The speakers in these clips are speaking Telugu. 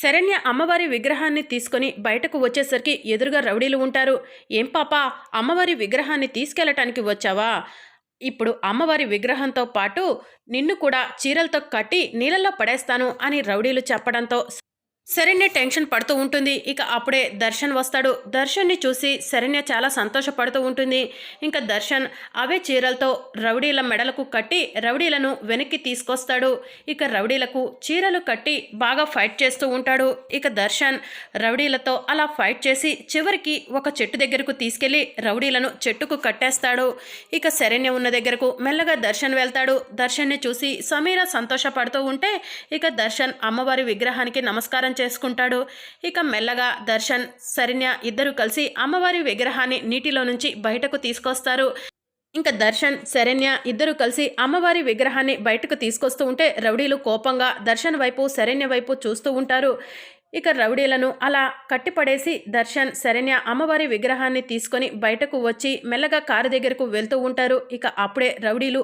శరణ్య అమ్మవారి విగ్రహాన్ని తీసుకొని బయటకు వచ్చేసరికి ఎదురుగా రౌడీలు ఉంటారు. ఏం పాపా అమ్మవారి విగ్రహాన్ని తీసుకెళ్ళటానికి వచ్చావా? ఇప్పుడు అమ్మవారి విగ్రహంతో పాటు నిన్ను కూడా చీరలతో కట్టి నీళ్ళల్లో పడేస్తాను అని రౌడీలు చెప్పడంతో శరణ్య టెన్షన్ పడుతూ ఉంటుంది. ఇక అప్పుడే దర్శన్ వస్తాడు. దర్శన్ని చూసి శరణ్య చాలా సంతోషపడుతూ ఉంటుంది. ఇంకా దర్శన్ అవే చీరలతో రౌడీల మెడలకు కట్టి రౌడీలను వెనక్కి తీసుకొస్తాడు. ఇక రౌడీలకు చీరలు కట్టి బాగా ఫైట్ చేస్తూ ఉంటాడు. ఇక దర్శన్ రౌడీలతో అలా ఫైట్ చేసి చివరికి ఒక చెట్టు దగ్గరకు తీసుకెళ్ళి రౌడీలను చెట్టుకు కట్టేస్తాడు. ఇక శరణ్య ఉన్న దగ్గరకు మెల్లగా దర్శన్ వెళ్తాడు. దర్శన్ని చూసి సమీర సంతోషపడుతూ ఉంటే ఇక దర్శన్ అమ్మవారి విగ్రహానికి నమస్కారం చేసుకుంటాడు. ఇక మెల్లగా దర్శన్ శరణ్య ఇద్దరు కలిసి అమ్మవారి విగ్రహాన్ని నీటిలో నుంచి బయటకు తీసుకొస్తారు. ఇంకా దర్శన్ శరణ్య ఇద్దరు కలిసి అమ్మవారి విగ్రహాన్ని బయటకు తీసుకొస్తూ ఉంటే రౌడీలు కోపంగా దర్శన్ వైపు శరణ్య వైపు చూస్తూ ఉంటారు. ఇక రౌడీలను అలా కట్టిపడేసి దర్శన్ శరణ్య అమ్మవారి విగ్రహాన్ని తీసుకొని బయటకు వచ్చి మెల్లగా కారు దగ్గరకు వెళ్తూ ఉంటారు. ఇక అప్పుడే రౌడీలు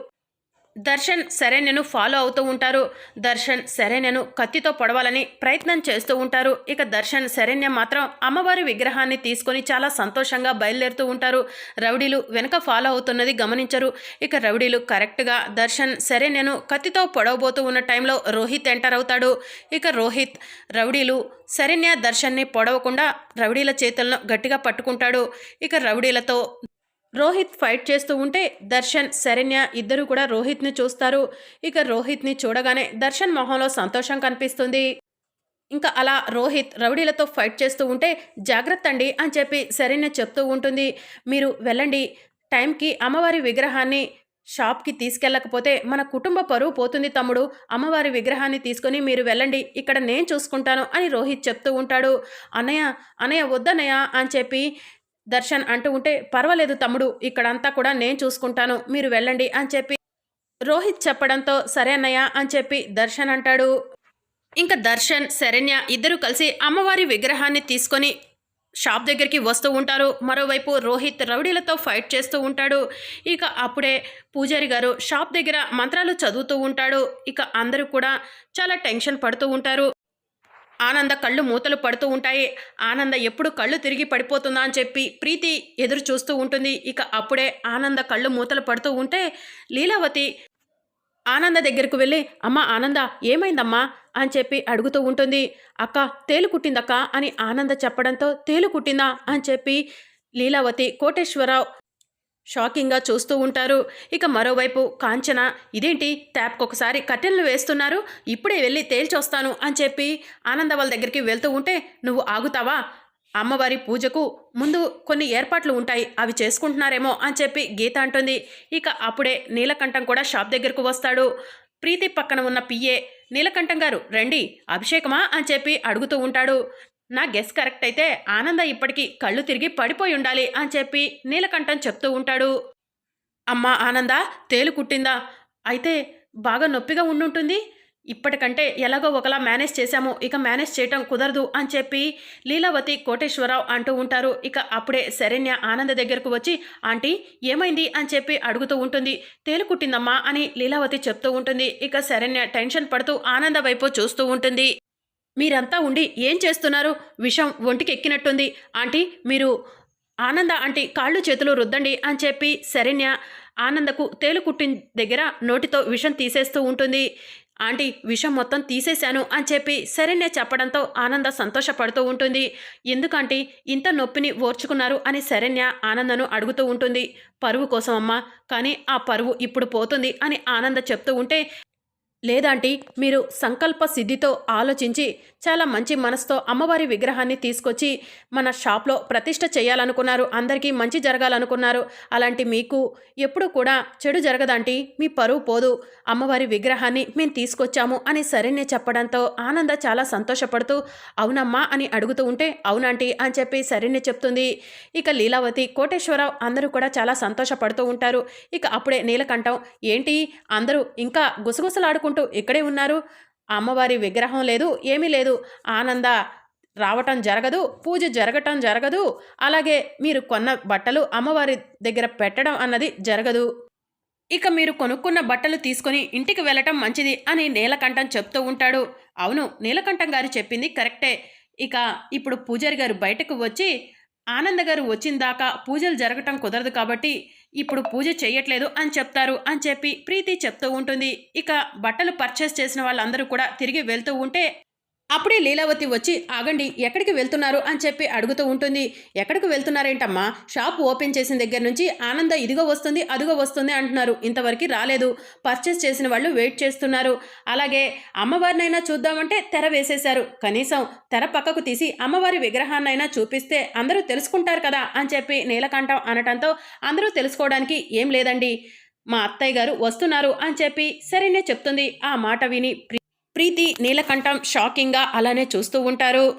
దర్శన్ శరణ్యను ఫాలో అవుతూ ఉంటారు. దర్శన్ శరణ్యను కత్తితో పొడవాలని ప్రయత్నం చేస్తూ ఉంటారు. ఇక దర్శన్ శరణ్య మాత్రం అమ్మవారి విగ్రహాన్ని తీసుకొని చాలా సంతోషంగా బయలుదేరుతూ ఉంటారు. రౌడీలు వెనక ఫాలో అవుతున్నది గమనించరు. ఇక రౌడీలు కరెక్ట్గా దర్శన్ శరణ్యను కత్తితో పొడవబోతూ ఉన్న టైంలో రోహిత్ ఎంటర్ అవుతాడు. ఇక రోహిత్ రౌడీలు శరణ్య దర్శన్ని పొడవకుండా రౌడీల చేతులను గట్టిగా పట్టుకుంటాడు. ఇక రౌడీలతో రోహిత్ ఫైట్ చేస్తూ ఉంటే దర్శన్ శరణ్య ఇద్దరు కూడా రోహిత్ని చూస్తారు. ఇక రోహిత్ని చూడగానే దర్శన్ మొహంలో సంతోషం కనిపిస్తుంది. ఇంకా అలా రోహిత్ రౌడీలతో ఫైట్ చేస్తూ ఉంటే జాగ్రత్త అండి అని చెప్పి శరణ్య చెప్తూ ఉంటుంది. మీరు వెళ్ళండి. టైంకి అమ్మవారి విగ్రహాన్ని షాప్కి తీసుకెళ్ళకపోతే మన కుటుంబ పరువు పోతుంది తమ్ముడు. అమ్మవారి విగ్రహాన్ని తీసుకొని మీరు వెళ్ళండి. ఇక్కడ నేను చూసుకుంటాను అని రోహిత్ చెప్తూ ఉంటాడు. అన్నయ్య అన్నయ్య వద్దన్నయ్య అని చెప్పి దర్శన్ అంటూ ఉంటే పర్వాలేదు తమ్ముడు ఇక్కడంతా కూడా నేను చూసుకుంటాను మీరు వెళ్ళండి అని చెప్పి రోహిత్ చెప్పడంతో సరే అన్నయ్య అని చెప్పి దర్శన్ అంటాడు. ఇంకా దర్శన్ శరణ్య ఇద్దరు కలిసి అమ్మవారి విగ్రహాన్ని తీసుకొని షాప్ దగ్గరికి వస్తూ ఉంటారు. మరోవైపు రోహిత్ రౌడీలతో ఫైట్ చేస్తూ ఉంటాడు. ఇక అప్పుడే పూజారి గారు షాప్ దగ్గర మంత్రాలు చదువుతూ ఉంటాడు. ఇక అందరూ కూడా చాలా టెన్షన్ పడుతూ ఉంటారు. ఆనంద కళ్ళు మూతలు పడుతూ ఉంటాయి. ఆనంద ఎప్పుడు కళ్ళు తిరిగి పడిపోతుందా అని చెప్పి ప్రీతి ఎదురు చూస్తూ ఉంటుంది. ఇక అప్పుడే ఆనంద కళ్ళు మూతలు పడుతూ ఉంటే లీలావతి ఆనంద దగ్గరకు వెళ్ళి అమ్మ ఆనంద ఏమైందమ్మా? అని చెప్పి అడుగుతూ ఉంటుంది. అక్క తేలు కుట్టిందక్క అని ఆనంద చెప్పడంతో తేలు కుట్టిందా? అని చెప్పి లీలావతి కోటేశ్వరరావు షాకింగ్గా చూస్తూ ఉంటారు. ఇక మరోవైపు కాంచన ఇదేంటి? ట్యాప్కి ఒకసారి కట్టెలను వేస్తున్నారు. ఇప్పుడే వెళ్ళి తేల్చొస్తాను అని చెప్పి ఆనంద వాళ్ళ దగ్గరికి వెళ్తూ ఉంటే నువ్వు ఆగుతావా? అమ్మవారి పూజకు ముందు కొన్ని ఏర్పాట్లు ఉంటాయి. అవి చేసుకుంటున్నారేమో అని చెప్పి గీత అంటుంది. ఇక అప్పుడే నీలకంఠం కూడా షాప్ దగ్గరకు వస్తాడు. ప్రీతి పక్కన ఉన్న పిఏ నీలకంఠం గారు రండి. అభిషేకమా? అని చెప్పి అడుగుతూ ఉంటాడు. నా గెస్ కరెక్ట్ అయితే ఆనంద ఇప్పటికీ కళ్ళు తిరిగి పడిపోయి ఉండాలి అని చెప్పి నీలకంఠం చెప్తూ ఉంటాడు. అమ్మా ఆనంద తేలు కుట్టిందా? అయితే బాగా నొప్పిగా ఉండుంటుంది. ఇప్పటికంటే ఎలాగో ఒకలా మేనేజ్ చేశాము ఇక మేనేజ్ చేయటం కుదరదు అని చెప్పి లీలావతి కోటేశ్వరరావు అంటూ ఉంటారు. ఇక అప్పుడే శరణ్య ఆనంద దగ్గరకు వచ్చి ఆంటీ ఏమైంది? అని చెప్పి అడుగుతూ ఉంటుంది. తేలు కుట్టిందమ్మా అని లీలావతి చెప్తూ ఉంటుంది. ఇక శరణ్య టెన్షన్ పడుతూ ఆనంద వైపు చూస్తూ ఉంటుంది. మీరంతా ఉండి ఏం చేస్తున్నారు? విషం ఒంటికి ఎక్కినట్టుంది ఆంటీ మీరు ఆనంద ఆంటీ కాళ్ళు చేతులు రుద్దండి అని చెప్పి శరణ్య ఆనందకు తేలుకుట్టిన దగ్గర నోటితో విషం తీసేస్తూ ఉంటుంది. ఆంటీ విషం మొత్తం తీసేశాను అని చెప్పి శరణ్య చెప్పడంతో ఆనంద సంతోషపడుతూ ఉంటుంది. ఎందుకంటే ఇంత నొప్పిని ఓర్చుకున్నారు అని శరణ్య ఆనందను అడుగుతూ ఉంటుంది. పరువు కోసం అమ్మా కానీ ఆ పరువు ఇప్పుడు పోతుంది అని ఆనంద చెప్తూ ఉంటే లేదంటే మీరు సంకల్ప సిద్ధితో ఆలోచించి చాలా మంచి మనసుతో అమ్మవారి విగ్రహాన్ని తీసుకొచ్చి మన షాప్లో ప్రతిష్ట చేయాలనుకున్నారు. అందరికీ మంచి జరగాలనుకున్నారు. అలాంటి మీకు ఎప్పుడు కూడా చెడు జరగదంటే మీ పరువు పోదు. అమ్మవారి విగ్రహాన్ని మేము తీసుకొచ్చాము అని సరేనే చెప్పడంతో ఆనంద చాలా సంతోషపడుతూ అవునమ్మా అని అడుగుతూ ఉంటే అవునంటీ అని చెప్పి సరేనే చెప్తుంది. ఇక లీలావతి కోటేశ్వరరావు అందరూ కూడా చాలా సంతోషపడుతూ ఉంటారు. ఇక అప్పుడే నీలకంఠం ఏంటి? అందరూ ఇంకా గుసగుసలాడుకుంటూ ఇక్కడే ఉన్నారు. అమ్మవారి విగ్రహం లేదు ఏమీ లేదు. ఆనంద రావటం జరగదు పూజ జరగటం జరగదు. అలాగే మీరు కొన్న బట్టలు అమ్మవారి దగ్గర పెట్టడం అన్నది జరగదు. ఇక మీరు కొనుక్కున్న బట్టలు తీసుకొని ఇంటికి వెళ్ళటం మంచిది అని నీలకంఠం చెప్తూ ఉంటాడు. అవును నీలకంఠం గారు చెప్పింది కరెక్టే. ఇక ఇప్పుడు పూజారి గారు బయటకు వచ్చి ఆనంద గారు వచ్చిన దాకా పూజలు జరగటం కుదరదు కాబట్టి ఇప్పుడు పూజ చేయట్లేదు అని చెప్తారు అని చెప్పి ప్రీతి చెప్తూ ఉంటుంది. ఇక బట్టలు పర్చేస్ చేసిన వాళ్ళందరూ కూడా తిరిగి వెళ్తూ ఉంటే అప్పుడే లీలావతి వచ్చి ఆగండి ఎక్కడికి వెళ్తున్నారు? అని చెప్పి అడుగుతూ ఉంటుంది. ఎక్కడికి వెళ్తున్నారేంటమ్మా? షాప్ ఓపెన్ చేసిన దగ్గర నుంచి ఆనంద ఇదిగో వస్తుంది అదిగో వస్తుంది అంటున్నారు. ఇంతవరకు రాలేదు. పర్చేస్ చేసిన వాళ్ళు వెయిట్ చేస్తున్నారు. అలాగే అమ్మవారినైనా చూద్దామంటే తెర వేసేశారు. కనీసం తెర పక్కకు తీసి అమ్మవారి విగ్రహాన్నైనా చూపిస్తే అందరూ తెలుసుకుంటారు కదా అని చెప్పి నీలకంఠం అనటంతో అందరూ తెలుసుకోవడానికి ఏం లేదండి. మా అత్తయ్య గారు వస్తున్నారు అని చెప్పి సరేనే చెప్తుంది. ఆ మాట విని ప్రీతి నీలకంఠం షాకింగ్గా అలానే చూస్తూ ఉంటారు.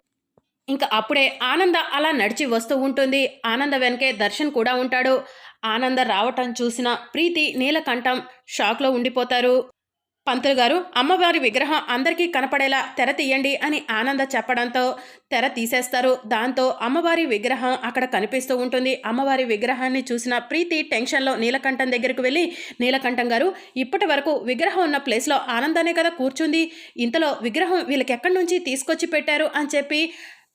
ఇంకా అప్పుడే ఆనంద అలా నడిచి వస్తూ ఉంటుంది. ఆనంద వెనకే దర్శన్ కూడా ఉంటాడు. ఆనంద రావటం చూసిన ప్రీతి నీలకంఠం షాక్లో ఉండిపోతారు. పంతులు గారు అమ్మవారి విగ్రహం అందరికీ కనపడేలా తెర తీయండి అని ఆనంద చెప్పడంతో తెర తీసేస్తారు. దాంతో అమ్మవారి విగ్రహం అక్కడ కనిపిస్తూ ఉంటుంది. అమ్మవారి విగ్రహాన్ని చూసిన ప్రీతి టెన్షన్లో నీలకంఠం దగ్గరకు వెళ్ళి నీలకంఠం గారు ఇప్పటి వరకు విగ్రహం ఉన్న ప్లేస్లో ఆనందానే కదా కూర్చుంది. ఇంతలో విగ్రహం వీళ్ళకి ఎక్కడి నుంచి తీసుకొచ్చి పెట్టారు? అని చెప్పి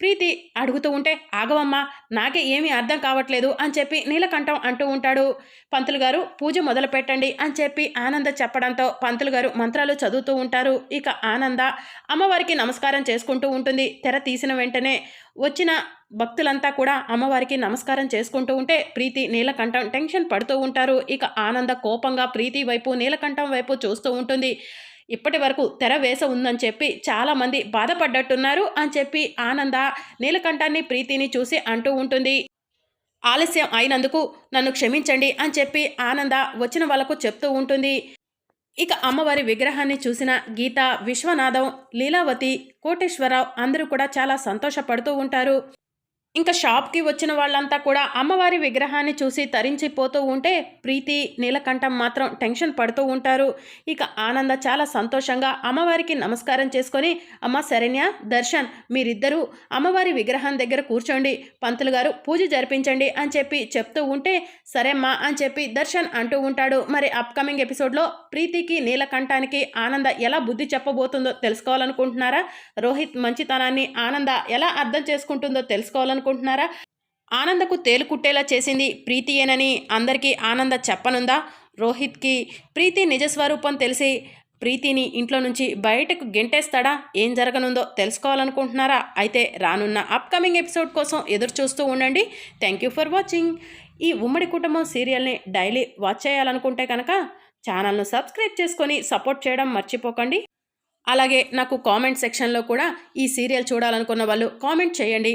ప్రీతి అడుగుతూ ఉంటే ఆగవమ్మా నాకే ఏమీ అర్థం కావట్లేదు అని చెప్పి నీలకంఠం అంటూ ఉంటాడు. పంతులు గారు పూజ మొదలు పెట్టండి అని చెప్పి ఆనంద చెప్పడంతో పంతులు గారు మంత్రాలు చదువుతూ ఉంటారు. ఇక ఆనంద అమ్మవారికి నమస్కారం చేసుకుంటూ ఉంటుంది. తెర తీసిన వెంటనే వచ్చిన భక్తులంతా కూడా అమ్మవారికి నమస్కారం చేసుకుంటూ ఉంటే ప్రీతి నీలకంఠం టెన్షన్ పడుతూ ఉంటారు. ఇక ఆనంద కోపంగా ప్రీతి వైపు నీలకంఠం వైపు చూస్తూ ఉంటుంది. ఇప్పటి వరకు తెర వేస ఉందని చెప్పి చాలామంది బాధపడ్డట్టున్నారు అని చెప్పి ఆనంద నీలకంఠాన్ని ప్రీతిని చూసి అంటూ ఉంటుంది. ఆలస్యం అయినందుకు నన్ను క్షమించండి అని చెప్పి ఆనంద వచ్చిన వాళ్ళకు చెప్తూ ఉంటుంది. ఇక అమ్మవారి విగ్రహాన్ని చూసిన గీత విశ్వనాథం లీలావతి కోటేశ్వరరావు అందరూ కూడా చాలా సంతోషపడుతూ ఉంటారు. ఇంకా షాప్కి వచ్చిన వాళ్ళంతా కూడా అమ్మవారి విగ్రహాన్ని చూసి తరించిపోతూ ఉంటే ప్రీతి నీలకంఠం మాత్రం టెన్షన్ పడుతూ ఉంటారు. ఇక ఆనంద చాలా సంతోషంగా అమ్మవారికి నమస్కారం చేసుకొని అమ్మ శరణ్య దర్శన్ మీరిద్దరూ అమ్మవారి విగ్రహం దగ్గర కూర్చోండి పంతులు గారు పూజ జరిపించండి అని చెప్పి చెప్తూ ఉంటే సరేమ్మా అని చెప్పి దర్శన్ అంటూ ఉంటాడు. మరి అప్కమింగ్ ఎపిసోడ్లో ప్రీతికి నీలకంఠానికి ఆనంద ఎలా బుద్ధి చెప్పబోతుందో తెలుసుకోవాలనుకుంటున్నారా? రోహిత్ మంచితనాన్ని ఆనంద ఎలా అర్థం చేసుకుంటుందో తెలుసుకోవాలనుకుంటున్నారా ఆనందకు తేలుకుట్టేలా చేసింది ప్రీతియేనని అందరికీ ఆనంద చెప్పనుందా? రోహిత్కి ప్రీతి నిజస్వరూపం తెలిసి ప్రీతిని ఇంట్లో నుంచి బయటకు గెంటేస్తాడా? ఏం జరగనుందో తెలుసుకోవాలనుకుంటున్నారా? అయితే రానున్న అప్కమింగ్ ఎపిసోడ్ కోసం ఎదురు చూస్తూ ఉండండి. Thank you for watching. ఈ ఉమ్మడి కుటుంబం సీరియల్ని డైలీ వాచ్ చేయాలనుకుంటే కనుక ఛానల్ను సబ్స్క్రైబ్ చేసుకొని సపోర్ట్ చేయడం మర్చిపోకండి. అలాగే నాకు కామెంట్ సెక్షన్లో కూడా ఈ సీరియల్ చూడాలనుకున్న వాళ్ళు కామెంట్ చేయండి.